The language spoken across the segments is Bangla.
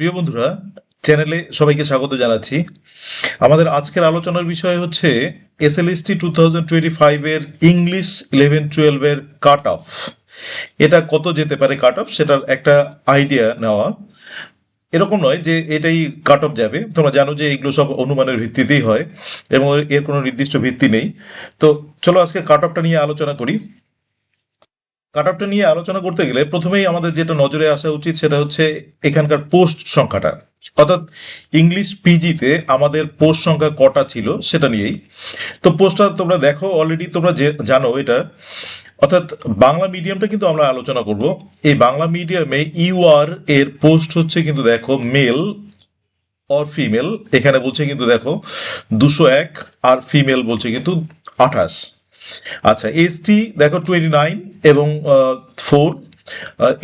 প্রিয় বন্ধুরা চ্যানেলে সবাইকে স্বাগত জানাচ্ছি। আমাদের আজকের আলোচনার বিষয় হচ্ছে এসএলএসটি টু থাউজেন্ড টোয়েন্টি ফাইভের ইংলিশ ইলেভেন টুয়েলভের কাট অফ এটা কত যেতে পারে কাট অফ সেটার একটা আইডিয়া নেওয়া। এরকম নয় যে এটাই কাট অফ যাবে। তোমরা জানো যে এগুলো সব অনুমানের ভিত্তিতেই হয় এবং এর কোনো নির্দিষ্ট ভিত্তি নেই। তো চলো আজকে কাট অফটা নিয়ে আলোচনা করি। কাট অফটা নিয়ে আলোচনা করতে গেলে প্রথমেই আমাদের যেটা নজরে আসা উচিত সেটা হচ্ছে এখানকার পোস্ট সংখ্যাটা। অর্থাৎ ইংলিশ পিজিতে আমাদের পোস্ট সংখ্যা কটা ছিল সেটা নিয়েই। তো পোস্টটা তোমরা দেখো অলরেডি তোমরা জানো এটা। অর্থাৎ বাংলা মিডিয়ামটা কিন্তু আমরা আলোচনা করব। এই বাংলা মিডিয়ামে ইউআর এর পোস্ট হচ্ছে কিন্তু দেখো মেল অর ফিমেল এখানে বলছে কিন্তু দেখো দুশো এক আর ফিমেল বলছে কিন্তু আঠাশ। আচ্ছা এসটি দেখো টোয়েন্টি নাইন এবং ফোর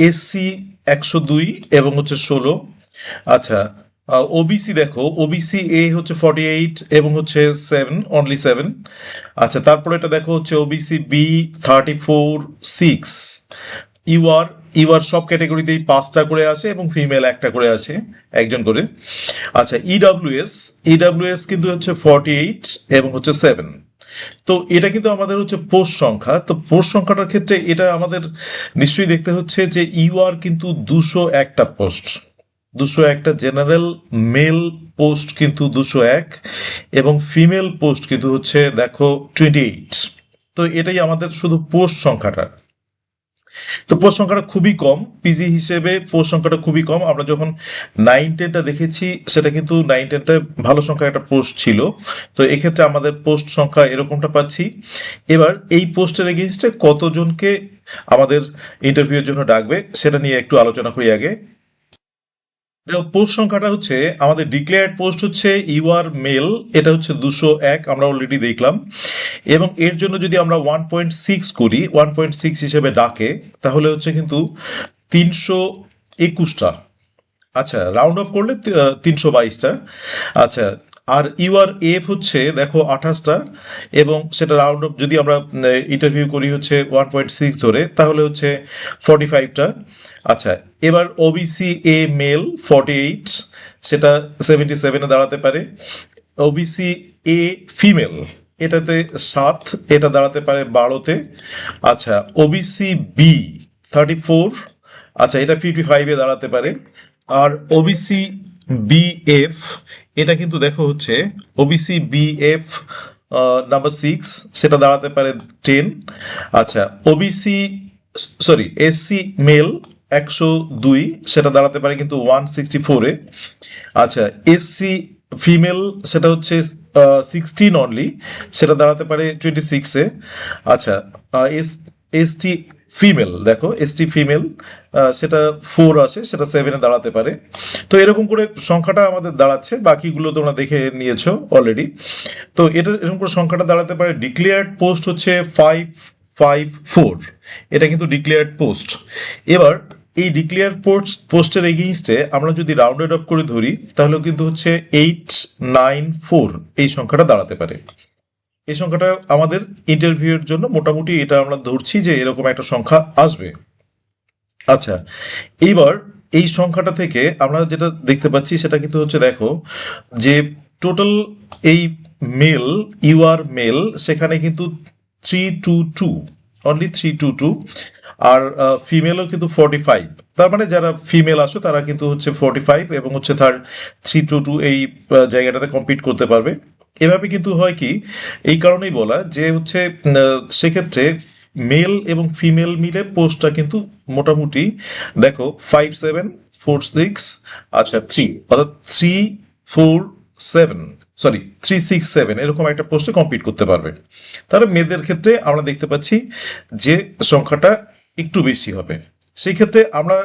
এসসি একশো দুই এবং হচ্ছে ষোলো। আচ্ছা ওবিসি দেখো ওবিসি এ হচ্ছে ফর্টি এইট এবং হচ্ছে সেভেন অনলি সেভেন আচ্ছা তারপরে এটা দেখো হচ্ছে OBC B thirty four six UR UR সব ক্যাটাগরিতেই পাঁচটা করে আসে এবং ফিমেল একটা করে আসে, একজন করে। আচ্ছা ইডাব্লিউএস ইডাব্লিউএস কিন্তু হচ্ছে ফর্টি এইট এবং হচ্ছে সেভেন তো এটা কিন্তু আমাদের হচ্ছে পোষ সংখ্যা। তো পোষ সংখ্যাটার ক্ষেত্রে এটা আমাদের নিশ্চয়ই দেখতে হচ্ছে যে ইউ আর কিন্তু দুশো একটা পোস্ট দুশো একটা জেনারেল মেল পোস্ট কিন্তু দুশো এক এবং ফিমেল পোস্ট কিন্তু হচ্ছে দেখো টোয়েন্টি এইট তো এটাই আমাদের শুধু পোস্ট সংখ্যাটা। তো পোস্ট সংখ্যাটা খুবই কম পিজি হিসেবে পোস্ট সংখ্যাটা খুবই কম। আমরা যখন নাইন টেনটা দেখেছি, সেটা কিন্তু নাইন টেনটা ভালো সংখ্যা একটা পোস্ট ছিল। তো এক্ষেত্রে আমাদের পোস্ট সংখ্যা এরকমটা পাচ্ছি। এবার এই পোস্টের এগেনস্টে কতজনকে আমাদের ইন্টারভিউয়ের জন্য ডাকবে, সেটা নিয়ে একটু আলোচনা করি আগে। পোস্ট সংখ্যাটা হচ্ছে, আমাদের ডিক্লেয়ার্ড পোস্ট হচ্ছে ইউ আর মেল এটা হচ্ছে দুশো এক, আমরা অলরেডি দেখলাম। এবং এর জন্য যদি আমরা ওয়ান পয়েন্ট সিক্স করি ওয়ান পয়েন্ট সিক্স হিসেবে ডাকে, তাহলে হচ্ছে কিন্তু তিনশো একুশটা। আচ্ছা রাউন্ড অফ করলে তিনশো বাইশটা। আচ্ছা আর ইউআর এফ হচ্ছে, দেখো, আঠাশটা, এবং সেটা রাউন্ড অফ যদি আমরা ইন্টারভিউ করি হচ্ছে ওয়ান পয়েন্ট সিক্স ধরে, তাহলে হচ্ছে ফর্টি ফাইভটা আচ্ছা এবার OBC A male forty eight সেটা সেভেন্টি সেভেনে দাঁড়াতে পারে। ওবিসি এ ফিমেল এটাতে সাত, এটা দাঁড়াতে পারে বারোতে। আচ্ছা ওবিসি বি থার্টি ফোর আচ্ছা এটা ফিফটি ফাইভে দাঁড়াতে পারে। আর ওবিসি বিএফ এটা কিন্তু দেখো হচ্ছে ওবিসি বিএফ নাম্বার সিক্স সেটা দাঁড়াতে পারে টেন আচ্ছা ওবিসি সরি এসসি মেল একশো দুই, সেটা দাঁড়াতে পারে কিন্তু ওয়ান সিক্সটি ফোরে আচ্ছা এসসি ফিমেল সেটা হচ্ছে সিক্সটিন অনলি সেটা দাঁড়াতে পারে টোয়েন্টি সিক্সে আচ্ছা এস এসটি ফিমেল দেখো এসটি ফিমেল সেটা ফোর আসে, সেটা সেভেনে দাঁড়াতে পারে। তো এরকম করে সংখ্যাটা আমাদের দাঁড়াচ্ছে, বাকিগুলো তোমরা দেখে নিয়েছো অলরেডি তো এটা এরকম করে সংখ্যাটা দাঁড়াতে পারে ডিক্লেয়ার্ড পোস্ট হচ্ছে ফাইভ ফাইভ ফোর এটা কিন্তু ডিক্লেয়ার্ড পোস্ট এবার, এই ডিক্লেয়ার পোস্ট পোস্টের এগেইনস্টে আমরা যদি রাউন্ডেড অফ করে ধরি তাহলে কিন্তু হচ্ছে এইট নাইন ফোর এই সংখ্যাটা দাঁড়াতে পারে। এই সংখ্যাটা আমাদের ইন্টারভিউয়ের জন্য মোটামুটি এটা আমরা ধরছি যে এরকম একটা সংখ্যা আসবে। আচ্ছা এইবার এই সংখ্যাটা থেকে আমরা যেটা দেখতে পাচ্ছি সেটা কিন্তু হচ্ছে দেখো যে টোটাল এই মেল ইউআর মেল সেখানে কিন্তু three two two only three two two আর ফিমেলও কিন্তু ফর্টি ফাইভ তার মানে যারা ফিমেল আসো, তারা কিন্তু হচ্ছে ফর্টি ফাইভ এবং হচ্ছে তার থ্রি টু টু এই জায়গাটাতে কম্পিট করতে পারবে। এভাবে কিন্তু হয় কি, এই কারণেই বলা যে হচ্ছে সেক্ষেত্রে মেল এবং ফিমেল মিলে পোস্টটা কিন্তু মোটামুটি, দেখো ফাইভ সেভেন ফোর সিক্স আচ্ছা থ্রি অর্থাৎ three four seven sorry three six seven এরকম একটা পোস্টে কম্পিট করতে পারবে। তাহলে মেয়েদের ক্ষেত্রে আমরা দেখতে পাচ্ছি যে সংখ্যাটা একটু বেশি হবে। সেই ক্ষেত্রে আমরা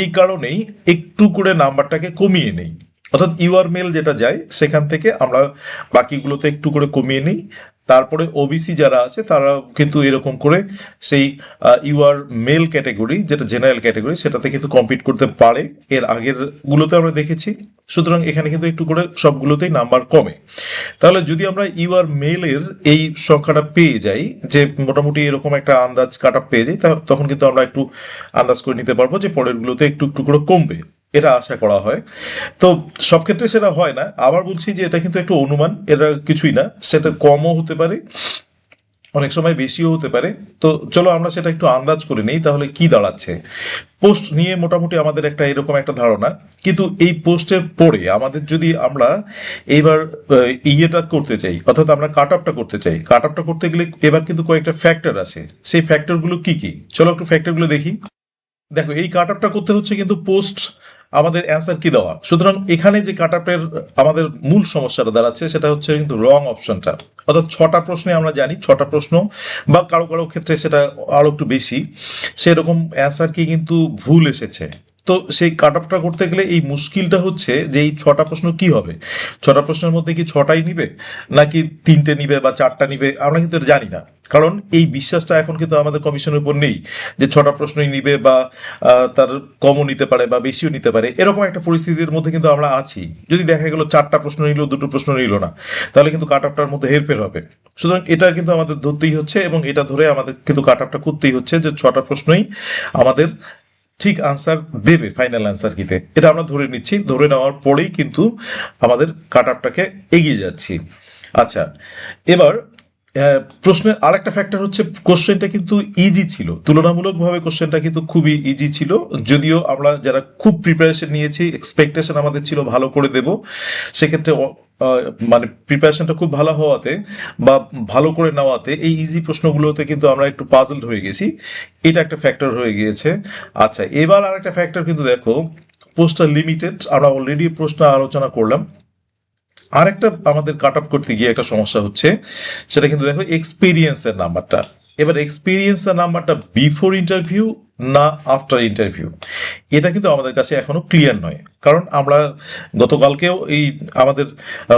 এই কারণেই একটু করে নাম্বারটাকে কমিয়ে নেই। অর্থাৎ ইউআর মেল যেটা যায়, সেখান থেকে আমরা বাকিগুলোতে একটু করে কমিয়ে নিই। তারপরে ওবিসি যারা আছে, তারা কিন্তু এরকম করে সেই ইউআর মেল ক্যাটাগরি, যেটা জেনারেল ক্যাটাগরি, সেটাতে কিন্তু কম্পিট করতে পারে। এর আগের গুলোতে আমরা দেখেছি। সুতরাং এখানে কিন্তু একটু করে সবগুলোতেই নাম্বার কমে। তাহলে যদি আমরা ইউআর মেলের এই সংখ্যাটা পেয়ে যাই, যে মোটামুটি এরকম একটা আন্দাজ কাট পেয়ে যাই তখন কিন্তু আমরা একটু আন্দাজ করে নিতে পারব যে পরেরগুলোতে একটু একটু করে কমবে। এটা আশা করা হয়। তো সব ক্ষেত্রে সেটা হয় না। আবার বলছি যে এটা কিন্তু একটু অনুমান, এটা কিছুই না। সেটা কমও হতে পারে, অনেক সময় বেশিও হতে পারে। তো চলো আমরা সেটা একটু আন্দাজ করে নিই, তাহলে কি দাঁড়াচ্ছে? পোস্ট নিয়ে মোটামুটি আমাদের একটা এরকম একটা ধারণা। কিন্তু এই পোস্টের পরে আমাদের যদি আমরা এইবার ইয়েটা করতে চাই, অর্থাৎ আমরা কাট আপটা করতে চাই। কাট আপটা করতে গেলে এবার কিন্তু কয়েকটা ফ্যাক্টর আছে। সেই ফ্যাক্টরগুলো কি কি? চলো একটু ফ্যাক্টরগুলো দেখি। দেখো, এই কাট আপটা করতে হচ্ছে কিন্তু পোস্ট আমাদের অ্যান্সার কি দেওয়া? সুতরাং এখানে যে কাট আপের আমাদের মূল সমস্যাটা দাঁড়াচ্ছে সেটা হচ্ছে কিন্তু রং অপশনটা অর্থাৎ ছটা প্রশ্নে আমরা জানি, ছটা প্রশ্ন, বা কারও কারও ক্ষেত্রে সেটা আরও একটু বেশি। সেরকম অ্যান্সার কি কিন্তু ভুল এসেছে? তো সেই কাট আপটা করতে গেলে এই মুশকিলটা হচ্ছে যে এই ছটা প্রশ্ন কি হবে? ছটা প্রশ্নের মধ্যে কি ছটাই নিবে? নাকি তিনটে নিবে বা চারটা নিবে? আমরা কিন্তু জানি না। কারণ এই বিশ্বাসটা এখন কিন্তু আমাদের কমিশনের উপর নেই যে ছটা প্রশ্নই নিবে বা তার কমও নিতে পারে বা বেশিও নিতে পারে। এরকম একটা পরিস্থিতির মধ্যে কিন্তু আমরা আছি। যদি দেখা গেল চারটা প্রশ্ন নিল, দুটো প্রশ্ন নিল না, তাহলে কিন্তু কাট আপটার মধ্যে হেরফের হবে। সুতরাং এটা কিন্তু আমাদের ধরতেই হচ্ছে এবং এটা ধরে আমাদের কিন্তু কাট আপটা করতেই হচ্ছে যে ছটা প্রশ্নই আমাদের ঠিক আনসার দেবে ফাইনাল আনসার কিতে এটা আমরা ধরে নিচ্ছি, ধরে নেওয়ার পরেই কিন্তু আমাদের কাট এগিয়ে যাচ্ছি। আচ্ছা এবার প্রশ্নের আরেকটা ফ্যাক্টর হচ্ছে কোশ্চেনটা কিন্তু ইজি ছিল। তুলনামূলকভাবে কোশ্চেনটা কিন্তু খুবই ইজি ছিল। যদিও আমরা যারা খুব প্রিপারেশন নিয়েছি এক্সপেকটেশন আমাদের ছিল ভালো করে দেব। সেক্ষেত্রে মানে প্রিপারেশনটা খুব ভালো হওয়াতে বা ভালো করে নেওয়াতে এই ইজি প্রশ্নগুলোতে কিন্তু আমরা একটু পাজলড হয়ে গেছি। এটা একটা ফ্যাক্টর হয়ে গিয়েছে। আচ্ছা এবার আর একটা ফ্যাক্টর কিন্তু দেখো পোস্টটা লিমিটেড আমরা অলরেডি প্রশ্ন আলোচনা করলাম। আরেকটা আমাদের কাট আপ করতে গিয়ে একটা সমস্যা হচ্ছে, সেটা কিন্তু দেখো এক্সপিরিয়েন্সের নাম্বারটা এবার এক্সপিরিয়েন্সের নাম্বারটা বিফোর ইন্টারভিউ না আফটার ইন্টারভিউ এটা কিন্তু আমাদের কাছে এখনও ক্লিয়ার নয়। কারণ আমরা গতকালকেও এই আমাদের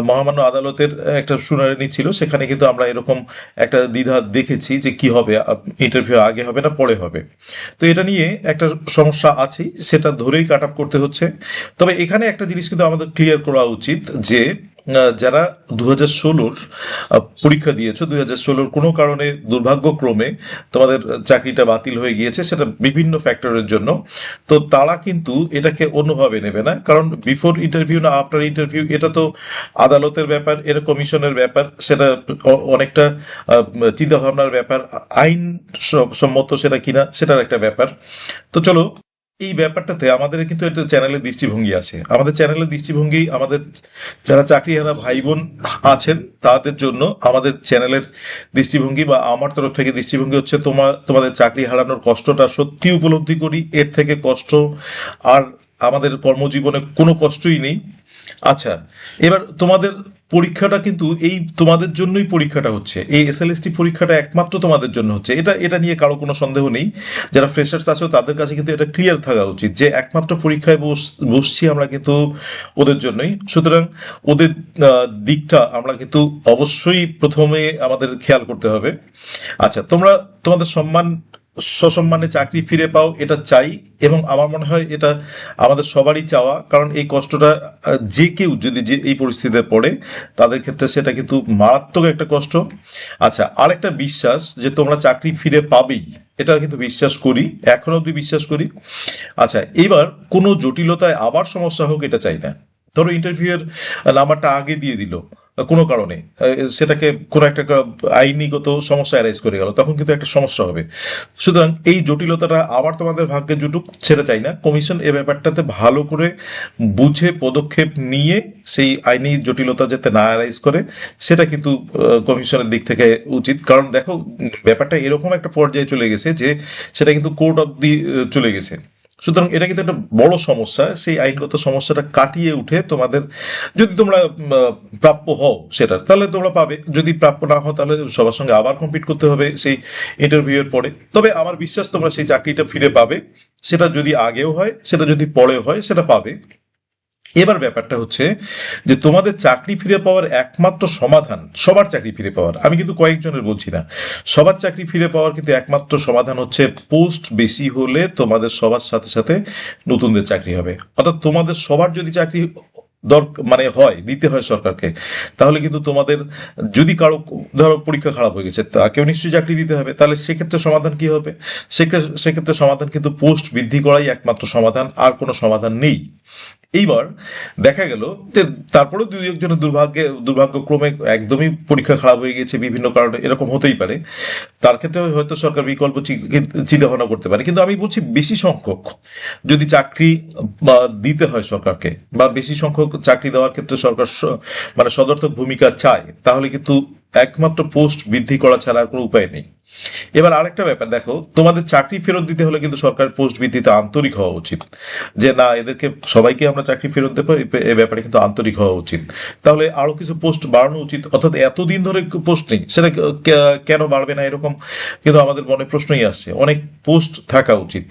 মহামান্য আদালতের একটা শুনানি ছিল, সেখানে কিন্তু আমরা এরকম একটা দ্বিধা দেখেছি যে কি হবে ইন্টারভিউ আগে হবে না পরে হবে। তো এটা নিয়ে একটা সমস্যা আছে সেটা ধরেই কাট আপ করতে হচ্ছে। তবে এখানে একটা জিনিস কিন্তু আমাদের ক্লিয়ার করা উচিত যে যারা দু হাজার ষোলোর পরীক্ষা দিয়েছ দু হাজার ষোলোর কোনো কারণে দুর্ভাগ্যক্রমে তোমাদের চাকরিটা বাতিল হয়ে গিয়েছে, সেটা বিভিন্ন ফ্যাক্টরের জন্য। তো তারা কিন্তু এটাকে অন্যভাবে নেবে না, কারণ বিফোর ইন্টারভিউ না আফটার ইন্টারভিউ এটা তো আদালতের ব্যাপার, এটা কমিশনের ব্যাপার, সেটা অনেকটা চিন্তা ভাবনার ব্যাপার, আইন সম্মত সেটা কিনা, সেটার একটা ব্যাপার। তো চলো এই ব্যাপারটাতে আমাদের কিন্তু একটা চ্যানেলের দৃষ্টিভঙ্গি আছে। আমাদের চ্যানেলের দৃষ্টিভঙ্গি আমাদের যারা চাকরিহারা ভাই বোন আছেন, তাদের জন্য আমাদের চ্যানেলের দৃষ্টিভঙ্গি বা আমার তরফ থেকে দৃষ্টিভঙ্গি হচ্ছে তোমার তোমাদের চাকরি হারানোর কষ্টটা সত্যি উপলব্ধি করি। এর থেকে কষ্ট আর আমাদের কর্মজীবনে কোনো কষ্টই নেই। আচ্ছা এবার তোমাদের পরীক্ষাটা কিন্তু এই তোমাদের জন্যই পরীক্ষাটা হচ্ছে। এই এসএলএসটি পরীক্ষাটা একমাত্র তোমাদের জন্য হচ্ছে। এটা এটা নিয়ে কারও কোনো সন্দেহ নেই। যারা ফ্রেশার্স আছে, তাদের কাছে কিন্তু এটা ক্লিয়ার থাকা উচিত যে একমাত্র পরীক্ষায় বস- বসছি আমরা কিন্তু ওদের জন্যই। সুতরাং ওদের দিকটা আমরা কিন্তু অবশ্যই প্রথমে আমাদের খেয়াল করতে হবে। আচ্ছা তোমরা তোমাদের সম্মান সসম্মানে চাকরি ফিরে পাও, এটা চাই। এবং আমার মনে হয় এটা আমাদের সবারই চাওয়া, কারণ এই কষ্টটা যে কেউ যদি যে এই পরিস্থিতিতে পড়ে, তাদের ক্ষেত্রে সেটা কিন্তু মারাত্মক একটা কষ্ট। আচ্ছা আরেকটা বিশ্বাস যে তোমরা চাকরি ফিরে পাবেই, এটা কিন্তু বিশ্বাস করি, এখনও অব্দি বিশ্বাস করি। আচ্ছা এবার কোনো জটিলতায় আবার সমস্যা হোক, এটা চাই না। ধরো ইন্টারভিউয়ের নাম্বারটা আগে দিয়ে দিল। কোনো কারণে সেটাকে কোনো একটা আইনিগত সমস্যা অ্যারাইজ করে গেল, তখন কিন্তু একটা সমস্যা হবে। সুতরাং এই জটিলতাটা আবার তোমাদের ভাগ্যে জুটুক সেটা চাই না। কমিশন এ ব্যাপারটাতে ভালো করে বুঝে পদক্ষেপ নিয়ে সেই আইনি জটিলতা যাতে না অ্যারাইজ করে, সেটা কিন্তু কমিশনের দিক থেকে উচিত। কারণ দেখো, ব্যাপারটা এরকম একটা পর্যায়ে চলে গেছে যে, সেটা কিন্তু কোর্ট অব দি চলে গেছে। সুতরাং এটা কিন্তু একটা বড় সমস্যা। সেই আইনগত সমস্যাটা কাটিয়ে উঠে তোমাদের, যদি তোমরা প্রাপ্য হও সেটা, তাহলে তোমরা পাবে। যদি প্রাপ্য না হও তাহলে সবার সঙ্গে আবার কম্পিট করতে হবে সেই ইন্টারভিউ এর পরে। তবে আমার বিশ্বাস তোমরা সেই চাকরিটা ফিরে পাবে। সেটা যদি আগেও হয়, সেটা যদি পরেও হয়, সেটা পাবে। এবার ব্যাপারটা হচ্ছে যে তোমাদের চাকরি ফিরে পাওয়ার একমাত্র সমাধান, সবার চাকরি ফিরে পাওয়ার, আমি কিন্তু কয়েকজনের বলছি না, সবার চাকরি ফিরে পাওয়ার কিন্তু একমাত্র সমাধান হচ্ছে পোস্ট বেশি হলে তোমাদের সবার সাথে সাথে নতুনদের চাকরি হবে। অর্থাৎ তোমাদের সবার যদি চাকরি দর মানে হয়, দিতে হয় সরকারকে, তাহলে কিন্তু তোমাদের যদি কারও, ধরো পরীক্ষা খারাপ হয়ে গেছে, তাকেও নিশ্চয়ই চাকরি দিতে হবে, তাহলে সেক্ষেত্রে সমাধান কি হবে? সেক্ষে- সেক্ষেত্রে সমাধান কিন্তু পোস্ট বৃদ্ধি করাই একমাত্র সমাধান, আর কোনো সমাধান নেই। এইবার দেখা গেল যে তারপরে দুই একজনের দুর্ভাগ্যে দুর্ভাগ্যক্রমে একদমই পরীক্ষা খারাপ হয়ে গেছে বিভিন্ন কারণে এরকম হতেই পারে। তার ক্ষেত্রে হয়তো সরকার বিকল্প চিন্তা ভাবনা করতে পারে। কিন্তু আমি বলছি বেশি সংখ্যক যদি চাকরি দিতে হয় সরকারকে, বা বেশি সংখ্যক চাকরি দেওয়ার ক্ষেত্রে সরকার মানে সদর্থক ভূমিকা চায়, তাহলে কিন্তু একমাত্র পোস্ট বৃদ্ধি করা ছাড়া আর কোনো উপায় নেই। এবার আরেকটা ব্যাপার, দেখো, তোমাদের চাকরি ফেরত দিতে হলে কিন্তু সরকার পোস্ট বৃদ্ধিতে আন্তরিক হওয়া উচিত। যে না, এদেরকে, সবাইকে আমরা চাকরি ফেরত দেবো, এ- এ ব্যাপারে কিন্তু আন্তরিক হওয়া উচিত। তাহলে আরও কিছু পোস্ট বাড়ানো উচিত, অর্থাৎ এতদিন ধরে পোস্ট নেই, সেটা কেন বাড়বে না এরকম কিন্তু আমাদের মনে প্রশ্নই আসছে। অনেক পোস্ট থাকা উচিত।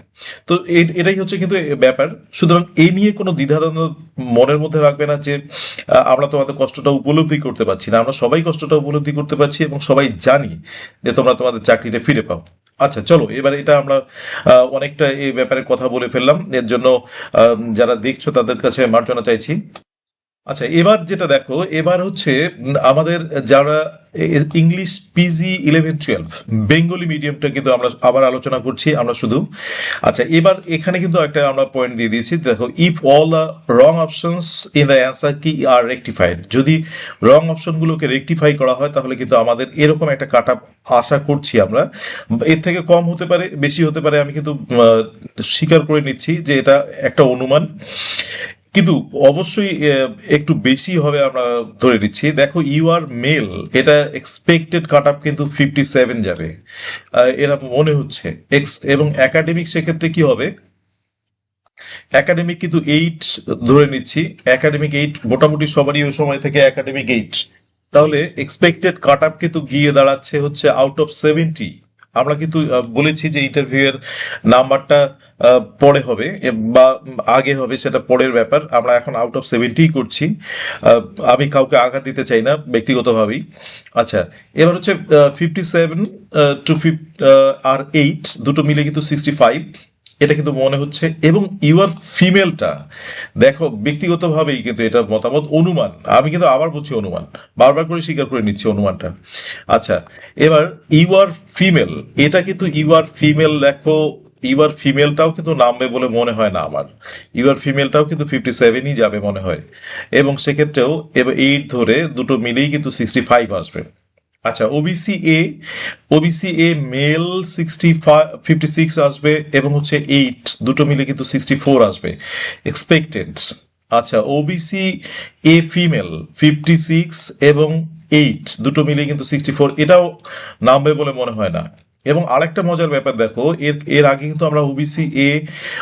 তো এটাই হচ্ছে কিন্তু ব্যাপার। সুতরাং এই নিয়ে কোনো দ্বিধাদ্বন্দ্ব মনের মধ্যে রাখবে না যে আমরা তোমাদের কষ্টটা উপলব্ধি করতে পারছি না। আমরা সবাই কষ্টটা উপলব্ধি করতে পারছি এবং সবাই জানি যে তোমরা তোমাদের চাকরিটা ফিরে পাও। আচ্ছা চলো, এবার এটা আমরা অনেকটা এই ব্যাপারে কথা বলে ফেললাম। এর জন্য যারা দেখছ তাদের কাছে মার্জনা চাইছি। আচ্ছা এবার যেটা দেখো, এবার হচ্ছে আমাদের যারা English PG eleven twelve Bengali মিডিয়ামটা কিন্তু আমরা আবার আলোচনা করছি, আমরা শুধু। আচ্ছা এবার এখানে কিন্তু একটা আমরা পয়েন্ট দিয়ে দিয়েছি, দেখো if all the wrong options in the answer কি আর রেকটিফাইড যদি রং অপশনগুলোকে রেকটিফাই করা হয়, তাহলে কিন্তু আমাদের এরকম একটা কাট আশা করছি আমরা। এর থেকে কম হতে পারে, বেশি হতে পারে, আমি কিন্তু স্বীকার করে নিচ্ছি যে এটা একটা অনুমান। কিন্তু অবশ্যই একটু বেশি হবে আমরা ধরে নিচ্ছি। দেখো ইউ আর মেল এটা এক্সপেক্টেড কাট আপ কিন্তু ফিফটি সেভেন যাবে এরা মনে হচ্ছে। এক্স এবং একাডেমিক সেক্ষেত্রে কি হবে? একাডেমিক কিন্তু এইট ধরে নিচ্ছি। একাডেমিক এইট মোটামুটি সবারই ওই সময় থেকে একাডেমিক এইট তাহলে এক্সপেক্টেড কাট আপ কিন্তু গিয়ে দাঁড়াচ্ছে হচ্ছে আউট অফ সেভেন্টি আমরা কিন্তু বলেছি যে ইন্টারভিউ এর নাম্বারটা পরে হবে বা আগে হবে সেটা পরের ব্যাপার। আমরা এখন আউট অফ সেভেন্টি করছি। আমি কাউকে আঘাত দিতে চাই না, ব্যক্তিগতভাবেই। আচ্ছা এবার হচ্ছে ফিফটি সেভেন টু ফিফ আর এইট দুটো মিলে কিন্তু সিক্সটি ফাইভ এটা কিন্তু মনে হচ্ছে, এবং ইউর ফিমেলটা, দেখো, ব্যক্তিগতভাবেই কিন্তু এটা মতামত অনুমান। আমি কিন্তু আবার বলছি অনুমান। বারবার করে স্বীকার করে নিচ্ছি অনুমানটা। আচ্ছা এবার ইউ আর ফিমেল, এটা কিন্তু ইউ আর ফিমেল, দেখো ইউর ফিমেলটাও কিন্তু নামবে বলে মনে হয় না আমার। ইউর ফিমেলটাও কিন্তু ফিফটি সেভেনই যাবে মনে হয়। এবং সেক্ষেত্রেও এবার এইট ধরে দুটো মিলেই কিন্তু সিক্সটি ফাইভ আসবে। আচ্ছা OBC A OBC A male sixty fifty six আসবে এবং হচ্ছে এইট দুটো মিলে কিন্তু সিক্সটি ফোর আসবে। এক্সপেক্টেড আচ্ছা OBC A female fifty six এবং এইট দুটো মিলে কিন্তু সিক্সটি ফোর এটাও নামবে বলে মনে হয় না। এবং আরেকটা মজার ব্যাপার দেখো, এর এর আগে কিন্তু আমরা ওবিসি এ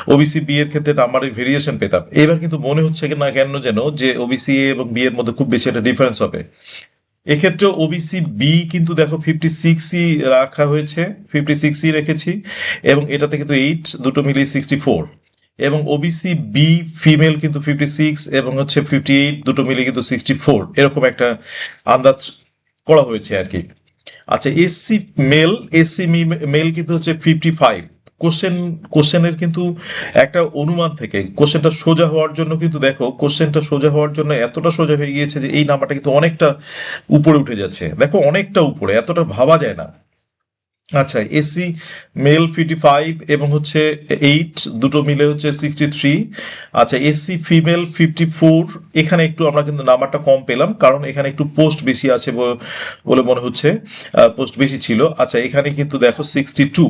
ওবিসি বি এর ক্ষেত্রে নাম্বারের ভেরিয়েশন পেতাম। এবার কিন্তু মনে হচ্ছে না কেন যেন, যে ওবিসি এ এবং বি এর মধ্যে খুব বেশি একটা ডিফারেন্স হবে। এক্ষেত্রে ওবিসি বি কিন্তু দেখো ফিফটি সিক্সই রাখা হয়েছে ফিফটি সিক্সই রেখেছি এবং এটাতে কিন্তু এইট দুটো মিলিয়ে সিক্সটি ফোর এবং ওবিসি বি ফিমেল কিন্তু ফিফটি সিক্স এবং হচ্ছে ফিফটি এইট দুটো মিলিয়ে কিন্তু সিক্সটি ফোর এরকম একটা আন্দাজ করা হয়েছে আর কি। আচ্ছা এসসি মেল এসসি মেল কিন্তু হচ্ছে ফিফটি ফাইভ কোশ্চেন, কোশ্চেনের কিন্তু একটা অনুমান থেকে, কোশ্চেনটা সোজা হওয়ার জন্য কিন্তু দেখো, কোশ্চেনটা সোজা হওয়ার জন্য এতটা সোজা হয়ে গিয়েছে যে এই নাম্বারটা কিন্তু অনেকটা উপরে উঠে যাচ্ছে। দেখো, অনেকটা উপরে, এতটা ভাবা যায় না। আচ্ছা এসি, মেল ফিফটি ফাইভ এবং হচ্ছে এইট, দুটো মিলে হচ্ছে সিক্সটি থ্রি। আচ্ছা এসি, ফিমেল ফিফটি ফোর, এখানে একটু আমরা কিন্তু নাম্বারটা কম পেলাম, কারণ এখানে একটু পোস্ট বেশি আছে বলে মনে হচ্ছে পোস্ট বেশি ছিল। আচ্ছা এখানে কিন্তু দেখো সিক্সটি টু।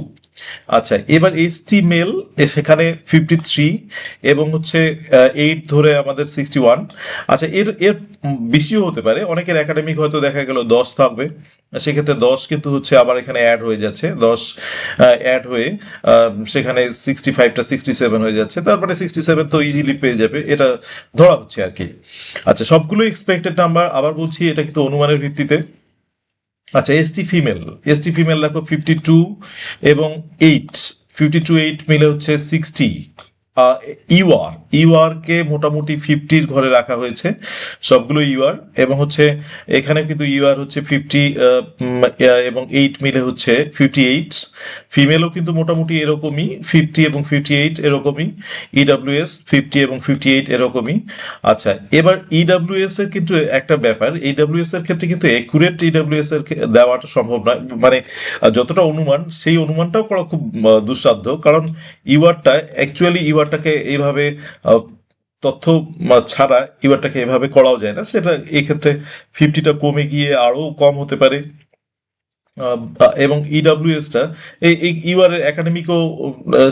আচ্ছা এবার এসটি মেল সেখানে ফিফটি থ্রি এবং হচ্ছে এইট ধরে আমাদের সিক্সটি ওয়ান আচ্ছা এর এর বেশিও হতে পারে, অনেকের একাডেমিক হয়তো দেখা গেল দশ থাকবে। সেক্ষেত্রে দশ কিন্তু হচ্ছে আবার এখানে অ্যাড হয়ে যাচ্ছে, দশ অ্যাড হয়ে সেখানে সিক্সটি ফাইভটা সিক্সটি সেভেন হয়ে যাচ্ছে। তারপরে সিক্সটি সেভেন তো ইজিলি পেয়ে যাবে, এটা ধরা হচ্ছে আর কি। আচ্ছা সবগুলো এক্সপেক্টেড নাম্বার আবার বলছি এটা কিন্তু অনুমানের ভিত্তিতে। আচ্ছা এসটি ফিমেল এসটি ফিমেল দেখো ফিফটি টু এবং এইট ফিফটি টু এইট মিলে হচ্ছে সিক্সটি ইউআর ইউআর কে মোটামুটি ফিফটির ঘরে রাখা হয়েছে, সবগুলো ইউআর এবং হচ্ছে এখানে কিন্তু ইউআর হচ্ছে ফিফটি এবং এইট মিলে হচ্ছে ফিফটি এইট ফিমেলও কিন্তু মোটামুটি এরকমই ফিফটি এবং ফিফটি এইট এরকমই ইডাব্লিউএস ফিফটি এবং ফিফটি এইট এরকমই। আচ্ছা এবার ইডাব্লিউএস এর কিন্তু একটা ব্যাপার ইডাব্লিউএস এর ক্ষেত্রে কিন্তু একুরেট ইডাব্লিউএস এর দেওয়াটা সম্ভব নয় মানে যতটা অনুমান, সেই অনুমানটাও করা খুব দুঃসাধ্য, কারণ ইউআরটা অ্যাকচুয়ালি ইউআরটাকে এইভাবে তথ্য ছাড়া ইউআরটাকে এভাবে করাও যায় না। সেটা এই ক্ষেত্রে ফিফটিটা কমে গিয়ে আরও কম হতে পারে। এবং ইডাব্লিউএসটা এই ইউআর এর একাডেমিকও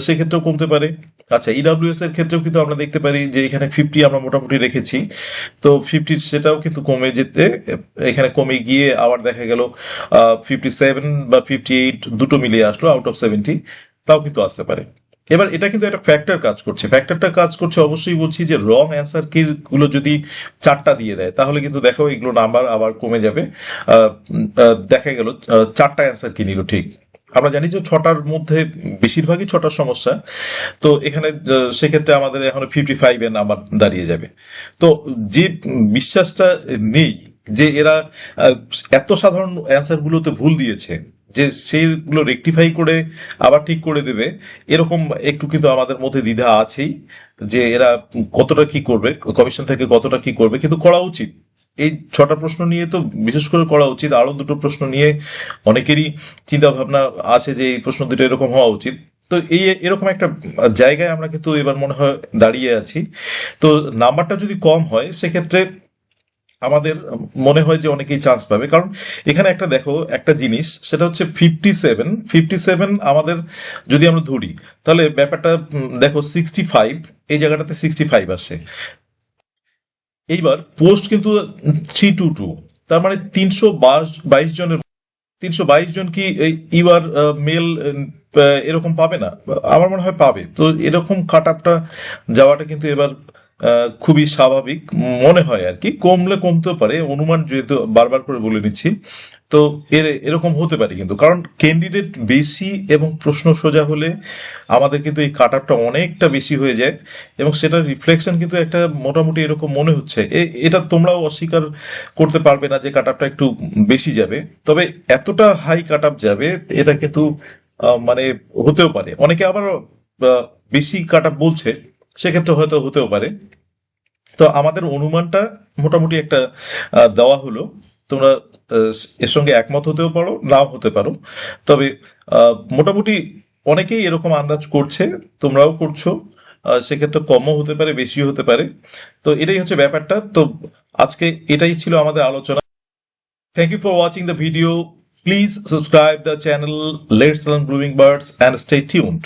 সেক্ষেত্রেও কমতে পারে। আচ্ছা ইডাব্লিউএস এর ক্ষেত্রেও কিন্তু আমরা দেখতে পারি যে এখানে ফিফটি আমরা মোটামুটি রেখেছি। তো ফিফটি সেটাও কিন্তু কমে যেতে, এখানে কমে গিয়ে আবার দেখা গেল ফিফটি সেভেন বা ফিফটি এইট দুটো মিলিয়ে আসলো আউট অফ সেভেন্টি তাও কিন্তু আসতে পারে। এবার এটা কিন্তু একটা ফ্যাক্টর কাজ করছে। ফ্যাক্টরটা কাজ করছে অবশ্যই বলছি যে রং অ্যান্সার কি গুলো যদি চারটা দিয়ে দেয়, তাহলে কিন্তু দেখো এগুলো নাম্বার আবার কমে যাবে। দেখা গেল চারটা অ্যান্সার কি নিল ঠিক। আমরা জানি যে ছটার মধ্যে বেশিরভাগই ছটার সমস্যা। তো এখানে সেক্ষেত্রে আমাদের এখন ফিফটি ফাইভ এর নাম্বার দাঁড়িয়ে যাবে। তো যে বিশ্বাসটা নেই যে এরা এত সাধারণ অ্যান্সার গুলোতে ভুল দিয়েছে যে সেইগুলো রেকটিফাই করে আবার ঠিক করে দেবে, এরকম একটু কিন্তু আমাদের মধ্যে দ্বিধা আছেই যে এরা কতটা কি করবে কমিশন থেকে কতটা কি করবে, কিন্তু করা উচিত। এই ছটা প্রশ্ন নিয়ে তো বিশেষ করে করা উচিত আরও দুটো প্রশ্ন নিয়ে অনেকেরই চিন্তা ভাবনা আছে যে এই প্রশ্ন দুটো এরকম হওয়া উচিত। তো এই এরকম একটা জায়গায় আমরা কিন্তু এবার মনে হয় দাঁড়িয়ে আছি। তো নাম্বারটা যদি কম হয়, সেক্ষেত্রে আমাদের মনে হয় যে অনেকেই চান্স পাবে। কারণ এখানে একটা দেখো, একটা জিনিস, সেটা হচ্ছে ফিফটি সেভেন ফিফটি সেভেন আমাদের যদি আমরা ধরি, তাহলে ব্যাপারটা দেখো সিক্সটি ফাইভ এই জায়গাটাতে সিক্সটি ফাইভ আসে। এইবার পোস্ট কিন্তু থ্রি টু টু তার মানে তিনশো বাইশ জনের, তিনশো বাইশ জন কি ইউআর মেল এরকম পাবে না? আমার মনে হয় পাবে। তো এরকম কাট আপটা যাওয়াটা কিন্তু এবার খুবই স্বাভাবিক মনে হয় আর কি। কমলে কমতেও পারে, অনুমান যেহেতু বারবার করে বলে নিচ্ছি। তো এর, এরকম হতে পারে কিন্তু। কারণ ক্যান্ডিডেট বেশি এবং প্রশ্ন সোজা হলে আমাদের কিন্তু এই কাট আপটা অনেকটা বেশি হয়ে যায় এবং সেটার রিফ্লেকশন কিন্তু একটা মোটামুটি এরকম মনে হচ্ছে। এটা তোমরাও অস্বীকার করতে পারবে না যে কাট আপটা একটু বেশি যাবে। তবে এতটা হাই কাট যাবে, এটা কিন্তু মানে হতেও পারে। অনেকে আবার বেশি কাট বলছে সেক্ষেত্রে হয়তো হতেও পারে। তো আমাদের অনুমানটা মোটামুটি একটা দেওয়া হলো। তোমরা এর সঙ্গে একমত হতেও পারো, নাও হতে পারো। তবে মোটামুটি অনেকেই এরকম আন্দাজ করছে, তোমরাও করছ। সেক্ষেত্রে কমও হতে পারে, বেশিও হতে পারে। তো এটাই হচ্ছে ব্যাপারটা। তো আজকে এটাই ছিল আমাদের আলোচনা। Thank you for watching the video please subscribe the channel let's learn blooming birds and stay tuned